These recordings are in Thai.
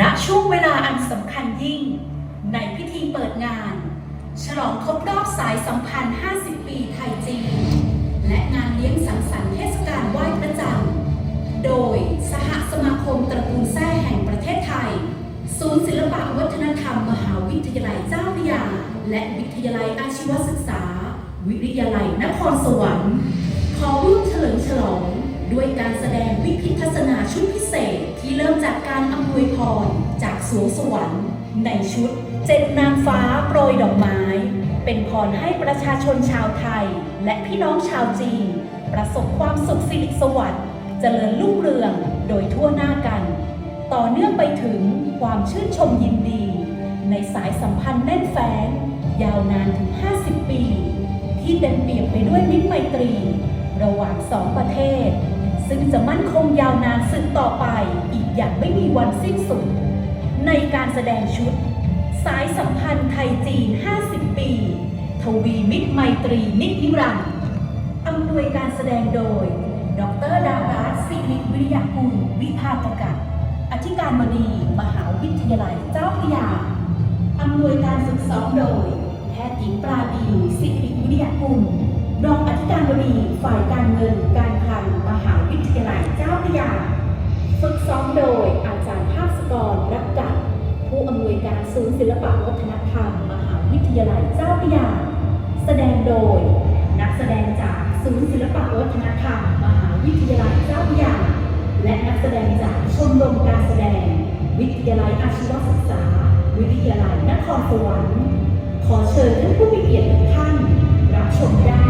ณช่วงเวลาอันสำคัญยิ่ง ในพิธีเปิดงาน ฉลองครบรอบสายสัมพันธ์ 50 ปีไทยจีน และงานเลี้ยงสังสรรค์เทศกาลไหว้พระจันทร์โดยสหสมาคมตระกูลแท้แห่งประเทศไทย ศูนย์ศิลปวัฒนธรรม มหาวิทยาลัยเจ้าพระยา และวิทยาลัยอาชีวศึกษา วิทยาลัยนครสวรรค์ ขอร่วมเฉลิมฉลองด้วยการแสดง วิพิทัศนาชุดพิเศษที่เริ่มจากการอำนวยพรจากสวงสวรรค์ ในชุดเจ็ดนางฟ้าโปรยดอกไม้ เป็นพรให้ประชาชนชาวไทย และพี่น้องชาวจีน ประสบความสุขสิริสวัสดิ์เจริญรุ่งเรืองโดยทั่วหน้ากัน ต่อเนื่องไปถึงความชื่นชมยินดี ในสายสัมพันธ์แน่นแฟ้นยาวนานถึง 50 ปี ที่เต็มเปี่ยมไปด้วยมิตรไมตรี ระหว่างสองประเทศ ซึ่งจะมั่นคงยาวนานสืบต่อไปอีกอย่างไม่มีวันสิ้นสุด ในการแสดงชุด สายสัมพันธ์ไทยจีน 50 ปี ทวีมิตรไมตรีนิจนิรันดร์อำนวยการแสดงโดย ดรดาราสิริวิริยากุลวิภาคกัดอธิการบดีมหาวิทยาลัยเจ้าพระยาอำนวยการฝึกซ้อมโดย แพทย์หญิงปราดีสิริวิริยากุลรองอธิการบดี ศิลปวัฒนธรรม มหาวิทยาลัยเจ้าพระยา แสดงโดย นักแสดงจากศูนย์ศิลปวัฒนธรรม มหาวิทยาลัยเจ้าพระยา และนักแสดงจากชมรมการแสดง วิทยาลัยอาชีวศึกษา วิทยาลัยนครสวรรค์ขอเชิญท่านผู้มีเกียรติทุกท่านรับชมได้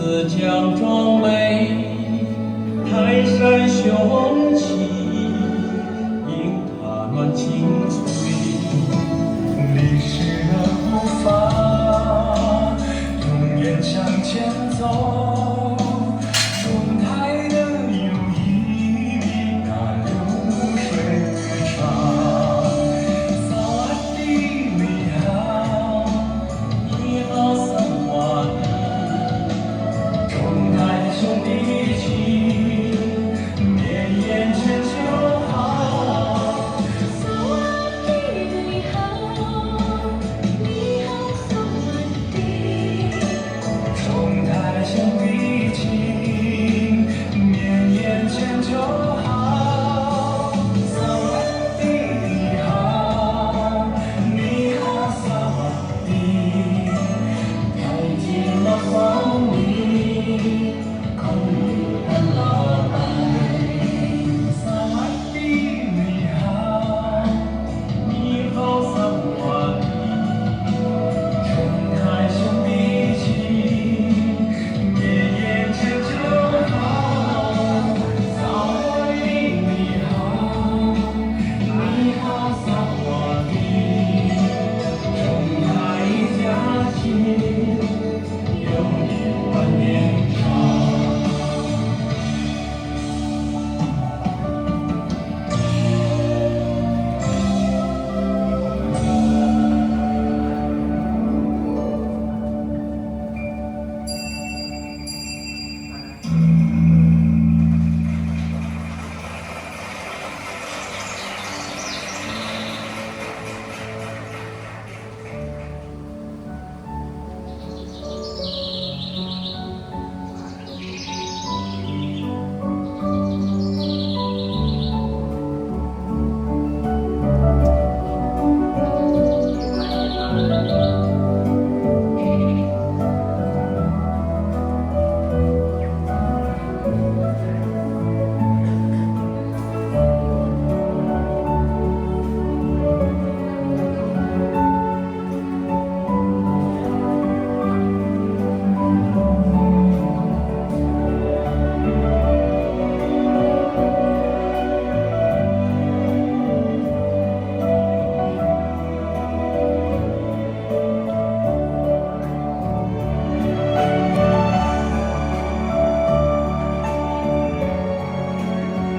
自将壮美泰山雄